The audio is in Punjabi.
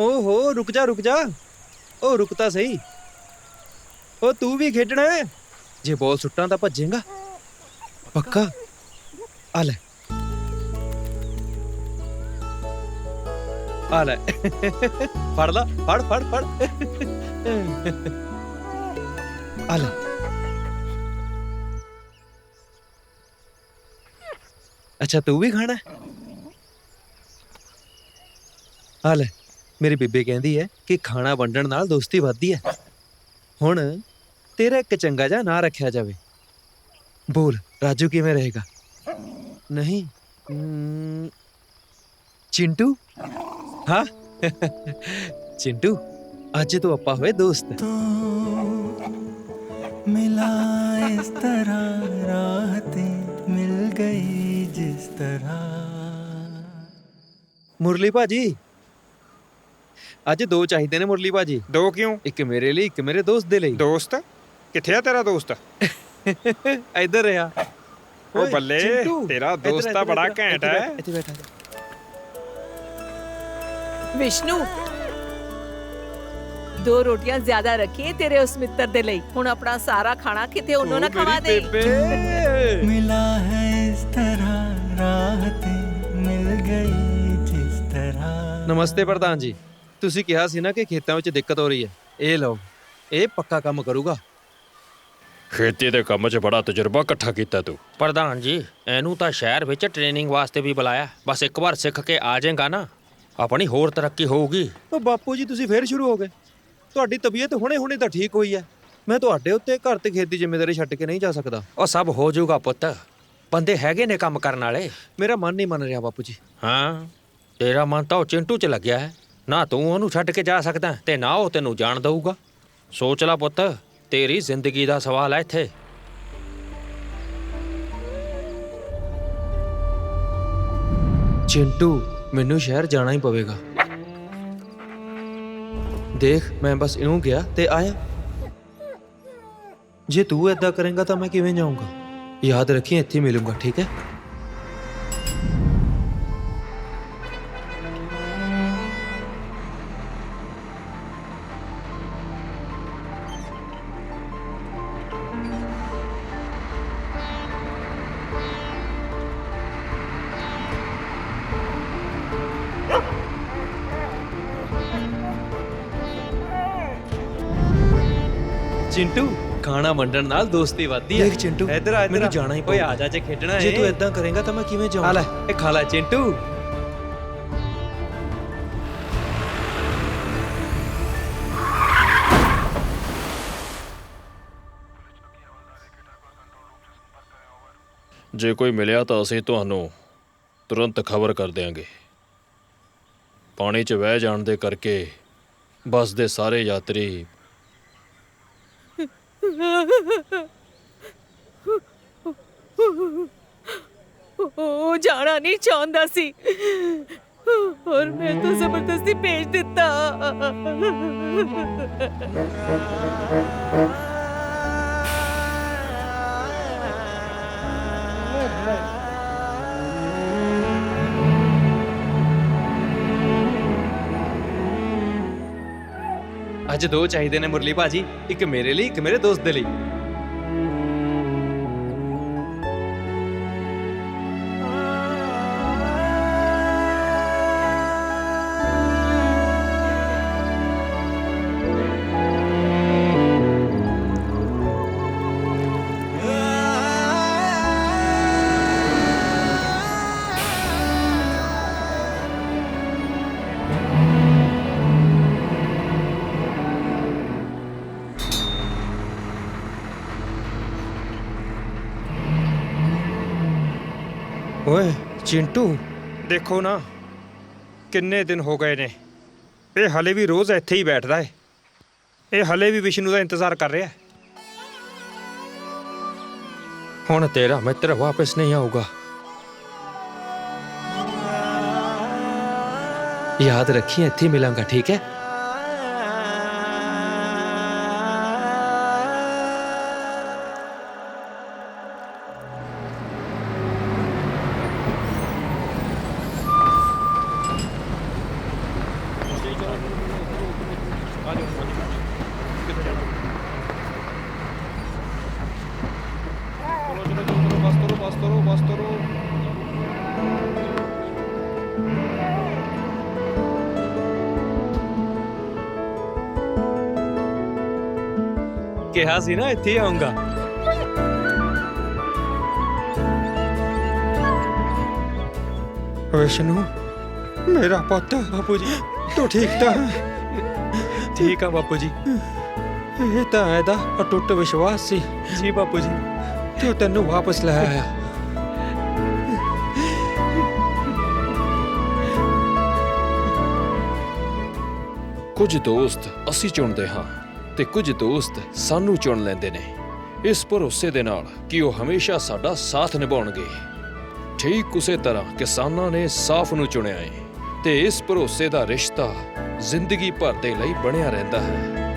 ਓਹੋ, ਰੁਕ ਜਾ ਰੁਕ ਜਾ। ਓ, ਰੁਕ ਤਾਂ ਸਹੀ। ਓ, ਤੂੰ ਵੀ ਖੇਡਣਾ ਹੈ? ਜੇ ਬੋਲ ਸੁੱਟਾਂ ਤਾਂ ਭੱਜੇਗਾ। ਪੱਕਾ? ਆ ਲੈ। ਆ ਲੈ। ਫੜ ਲਾ, ਫੜ ਫੜ ਫੜ। ਆ ਲੈ। ਅੱਛਾ, ਤੂੰ ਵੀ ਖਾਣਾ ਹੈ? ਆ ਲੈ। ਮੇਰੀ ਬੀਬੀ ਕਹਿੰਦੀ ਹੈ ਕਿ ਖਾਣਾ ਵੰਡਣ ਨਾਲ ਦੋਸਤੀ ਵੱਧਦੀ ਹੈ ਹੁਣ ਤੇਰਾ ਇੱਕ ਚੰਗਾ ਜਿਹਾ ਨਾਂ ਰੱਖਿਆ ਜਾਵੇ ਬੋਲ ਰਾਜੂ ਕਿਵੇਂ ਰਹੇਗਾ ਨਹੀਂ ਅਮ, ਚਿੰਟੂ ਹਾਂ ਚਿੰਟੂ ਅੱਜ ਤੋਂ ਆਪਾਂ ਹੋਏ ਦੋਸਤ तो मिला इस तरह राहतें मिल गई जिस तरह ਮੁਰਲੀ ਭਾਜੀ ਅੱਜ ਦੋ ਚਾਹੀਦੇ ਨੇ ਮੁਰਲੀ ਭਾਜੀ। ਦੋ ਕਿਉਂ? ਇੱਕ ਮੇਰੇ ਲਈ ਇੱਕ ਮੇਰੇ ਦੋਸਤ ਦੇ ਲਈ। ਦੋਸਤ? ਕਿੱਥੇ ਆ ਤੇਰਾ ਦੋਸਤ? ਇੱਧਰ ਰਿਹਾ। ਉਹ ਬੱਲੇ ਤੇਰਾ ਦੋਸਤ ਤਾਂ ਬੜਾ ਘੈਂਟ ਹੈ। ਇੱਥੇ ਬੈਠਾ ਵਿਸ਼ਨੂ ਦੋ ਰੋਟੀਆਂ ਜ਼ਿਆਦਾ ਰੱਖੀਏ ਤੇਰੇ ਉਸ ਮਿੱਤਰ ਦੇ ਲਈ। ਹੁਣ ਆਪਣਾ ਸਾਰਾ ਖਾਣਾ ਕਿਤੇ ਉਹਨੂੰ ਨਾ ਖਵਾ ਦੇ। ਮਿਲਾ ਹੈ ਇਸ ਤਰ੍ਹਾਂ ਰਾਹਤੇ ਮਿਲ ਗਈ ਜਿਸ ਤਰ੍ਹਾਂ। ਨਮਸਤੇ ਪ੍ਰਧਾਨ ਜੀ। ਤੁਸੀਂ ਕਿਹਾ ਸੀ ਨਾ ਕਿ ਖੇਤਾਂ ਵਿੱਚ ਦਿੱਕਤ ਹੋ ਰਹੀ ਹੈ। ਇਹ ਲਓ ਇਹ ਪੱਕਾ ਕੰਮ ਕਰੂਗਾ। ਖੇਤੀ ਦੇ ਕੰਮ 'ਚ ਬੜਾ ਤਜਰਬਾ ਇਕੱਠਾ ਕੀਤਾ ਤੂੰ। ਪ੍ਰਧਾਨ ਜੀ ਇਹਨੂੰ ਤਾਂ ਸ਼ਹਿਰ ਵਿੱਚ ਟ੍ਰੇਨਿੰਗ ਵਾਸਤੇ ਵੀ ਬੁਲਾਇਆ। ਬਸ ਇੱਕ ਵਾਰ ਸਿੱਖ ਕੇ ਆ ਜਾਏਗਾ ਨਾ। ਆਪਣੀ ਹੋਰ ਤਰੱਕੀ ਹੋਊਗੀ। ਉਹ ਬਾਪੂ ਜੀ ਤੁਸੀਂ ਫੇਰ ਸ਼ੁਰੂ ਹੋ ਗਏ। ਤੁਹਾਡੀ ਤਬੀਅਤ ਹੁਣੇ-ਹੁਣੇ ਤਾਂ ਠੀਕ ਹੋਈ ਹੈ। ਮੈਂ ਤੁਹਾਡੇ ਉੱਤੇ ਘਰ ਤੇ ਖੇਤ ਜ਼ਿੰਮੇਵਾਰੀ ਛੱਡ ਕੇ ਨਹੀਂ ਜਾ ਸਕਦਾ। ਉਹ ਸਭ ਹੋ ਜਾਊਗਾ ਪੁੱਤ। ਬੰਦੇ ਹੈਗੇ ਨੇ ਕੰਮ ਕਰਨ ਵਾਲੇ। ਮੇਰਾ ਮਨ ਨਹੀਂ ਮੰਨ ਰਿਹਾ ਬਾਪੂ ਜੀ। ਹਾਂ ਤੇਰਾ ਮਨ ਤਾਂ ਉਹ ਚਿੰਟੂ 'ਚ ਲੱਗਿਆ ਹੈ। ਨਾ ਤੂੰ ਉਹਨੂੰ ਛੱਡ ਕੇ ਜਾ ਸਕਦਾ ਤੇ ਨਾ ਉਹ ਤੈਨੂੰ ਜਾਣ ਦਊਗਾ। ਸੋਚ ਲੈ ਪੁੱਤ, ਤੇਰੀ ਜ਼ਿੰਦਗੀ ਦਾ ਸਵਾਲ ਹੈ ਇੱਥੇ। ਚਿੰਟੂ, ਮੈਨੂੰ ਸ਼ਹਿਰ ਜਾਣਾ ਹੀ ਪਵੇਗਾ। ਦੇਖ, ਮੈਂ ਬਸ ਇਉਂ ਗਿਆ ਤੇ ਆਇਆ। ਜੇ ਤੂੰ ਏਦਾਂ ਕਰੇਂਗਾ ਤਾਂ ਮੈਂ ਕਿਵੇਂ ਜਾਊਂਗਾ? ਯਾਦ ਰੱਖੀ, ਇੱਥੇ ਹੀ ਮਿਲੂੰਗਾ, ਠੀਕ ਹੈ? ਚਿੰਟੂ ਖਾਣਾ ਵੰਡਣ ਨਾਲ ਦੋਸਤੀ ਵੱਧਦੀ ਹੈ ਦੇਖ ਚਿੰਟੂ, ਇੱਧਰ ਆ ਇੱਧਰ ਮੈਨੂੰ। ਜਾਣਾ ਹੀ ਓਏ ਪਊਗਾ। ਆ ਜਾ ਜੇ ਖੇਡਣਾ ਜੇ ਹੈ ਤੂੰ ਏਦਾਂ ਕਰੇਂਗਾ ਤਾਂ ਮੈਂ ਕਿਵੇਂ ਜਾਊਂਗਾ ਆ ਲੈ ਇਹ ਖਾ ਲੈ ਚਿੰਟੂ। ਜੇ ਕੋਈ ਮਿਲਿਆ ਤਾਂ ਅਸੀਂ ਤੁਹਾਨੂੰ ਤੁਰੰਤ ਖਬਰ ਕਰ ਦਿਆਂਗੇ। ਪਾਣੀ 'ਚ ਵਹਿ ਜਾਣ ਦੇ ਕਰਕੇ ਬੱਸ ਦੇ ਸਾਰੇ ਯਾਤਰੀ ਉਹ ਜਾਣਾ ਨਹੀਂ ਚਾਹੁੰਦਾ ਸੀ। ਔਰ ਮੈਂ ਤਾਂ ਜ਼ਬਰਦਸਤੀ ਭੇਜ ਦਿੱਤਾ। ਅੱਜ ਦੋ ਚਾਹੀਦੇ ਨੇ ਮੁਰਲੀ ਭਾਜੀ ਇੱਕ ਮੇਰੇ ਲਈ ਇੱਕ ਮੇਰੇ ਦੋਸਤ ਦੇ ਲਈ। ਓਏ ਚਿੰਟੂ। ਦੇਖੋ ਨਾ ਕਿੰਨੇ ਦਿਨ ਹੋ ਗਏ ਨੇ। ਇਹ ਹਲੇ ਵੀ ਰੋਜ਼ ਇੱਥੇ ਹੀ ਬੈਠਦਾ ਹੈ ਇਹ ਹਲੇ ਵੀ ਵਿਸ਼ਨੂੰ ਦਾ ਇੰਤਜ਼ਾਰ ਕਰ ਰਿਹਾ। ਹੈ ਹੁਣ ਤੇਰਾ ਮਿੱਤਰ ਵਾਪਸ ਨਹੀਂ ਆਊਗਾ। ਯਾਦ ਰੱਖੀ ਇੱਥੇ ਮਿਲਾਂਗਾ ਠੀਕ ਹੈ? ਕਿਹਾ ਸੀ ਨਾ ਇੱਥੇ ਆਉਂਗਾ। ਵਿਸ਼ਨੂੰ ਮੇਰਾ ਪੁੱਤ। ਬਾਪੂ ਜੀ। ਤੂੰ ਠੀਕ ਤਾਂ? ਠੀਕ ਆ ਬਾਪੂ ਜੀ। ਇਹ ਤਾਂ ਇਹਦਾ ਅਟੁੱਟ ਵਿਸ਼ਵਾਸ ਸੀ। ਜੀ ਬਾਪੂ ਜੀ। ਜੋ ਤੈਨੂੰ ਵਾਪਸ ਲੈ ਆਇਆ। ਕੁਝ ਦੋਸਤ ਅਸੀਂ ਚੁਣਦੇ ਹਾਂ ਤੇ ਕੁਝ ਦੋਸਤ ਸਾਨੂੰ ਚੁਣ ਲੈਂਦੇ ਨੇ। ਇਸ ਭਰੋਸੇ ਦੇ ਨਾਲ ਕਿ ਉਹ ਹਮੇਸ਼ਾ ਸਾਡਾ ਸਾਥ ਨਿਭਾਉਣਗੇ। ਠੀਕ ਉਸੇ ਤਰ੍ਹਾਂ ਕਿਸਾਨਾਂ ਨੇ ਸਾਫ਼ ਨੂੰ ਚੁਣਿਆ ਹੈ ਤੇ ਇਸ ਭਰੋਸੇ ਦਾ ਰਿਸ਼ਤਾ ਜ਼ਿੰਦਗੀ ਭਰ ਦੇ ਲਈ ਬਣਿਆ ਰਹਿੰਦਾ ਹੈ।